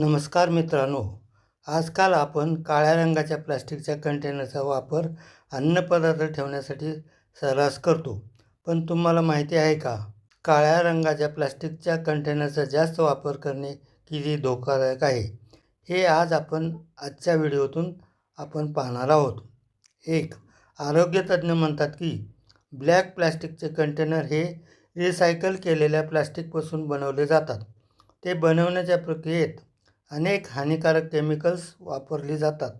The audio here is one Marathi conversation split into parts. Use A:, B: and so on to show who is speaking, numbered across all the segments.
A: नमस्कार मित्रांनो आजकाल आपण काळ्या रंगाच्या प्लास्टिकच्या कंटेनरचा वापर अन्नपदार्थ ठेवण्यासाठी सर्रास करतो. पण तुम्हाला माहिती आहे का काळ्या रंगाच्या प्लास्टिकच्या कंटेनरचा जास्त वापर करणे किती धोकादायक आहे? हे आज आपण आजच्या व्हिडिओतून आपण पाहणार आहोत. एक आरोग्यतज्ज्ञ म्हणतात की ब्लॅक प्लास्टिकचे कंटेनर हे रिसायकल केलेल्या प्लास्टिकपासून बनवले जातात. ते बनवण्याच्या प्रक्रियेत अनेक हानिकारक केमिकल्स वापरली जातात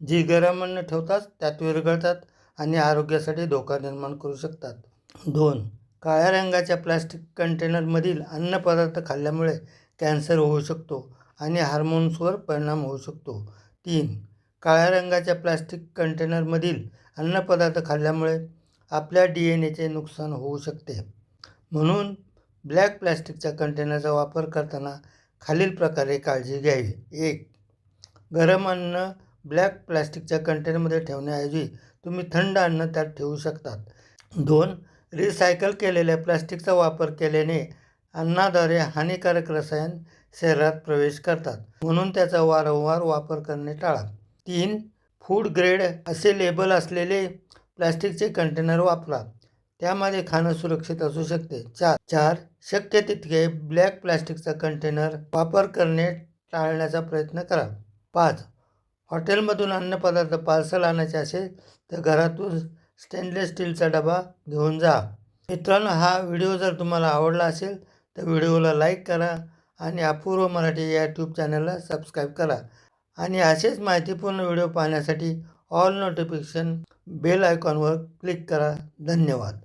A: जी गरम अन्न ठेवतात त्यात विरघळतात आणि आरोग्यासाठी धोका निर्माण करू शकतात. दोन काळ्या रंगाच्या प्लास्टिक कंटेनरमधील अन्नपदार्थ खाल्ल्यामुळे कॅन्सर होऊ शकतो आणि हार्मोन्सवर परिणाम होऊ शकतो. तीन काळ्या रंगाच्या प्लास्टिक कंटेनरमधील अन्नपदार्थ खाल्ल्यामुळे आपल्या डी एन एचे नुकसान होऊ शकते. म्हणून ब्लॅक प्लॅस्टिकच्या कंटेनरचा वापर करताना खालील प्रकारे काळजी घ्यावी. एक गरम अन्न ब्लॅक प्लॅस्टिकच्या कंटेनरमध्ये ठेवण्याऐवजी तुम्ही थंड अन्न त्यात ठेवू शकतात. दोन रिसायकल केलेल्या प्लास्टिकचा वापर केल्याने अन्नाद्वारे हानिकारक रसायन शरीरात प्रवेश करतात म्हणून त्याचा वारंवार वापर करणे टाळा. तीन फूड ग्रेड असे लेबल असलेले प्लास्टिकचे कंटेनर वापरा. त्यामध्ये खाणं सुरक्षित असू शकते. चार चार शक्य तितके ब्लॅक प्लास्टिकचा कंटेनर वापर करणे टाळण्याचा प्रयत्न करा. पाच हॉटेलमधून अन्नपदार्थ पार्सल आणायचे असेल तर घरातून स्टेनलेस स्टीलचा डबा घेऊन जा. मित्रांनो हा व्हिडिओ जर तुम्हाला आवडला असेल तर व्हिडिओला लाईक करा आणि अपूर्व मराठी या यूट्यूब चॅनलला सबस्क्राईब करा. आणि असेच माहितीपूर्ण व्हिडिओ पाहण्यासाठी ऑल नोटिफिकेशन बेल आयकॉनवर क्लिक करा. धन्यवाद.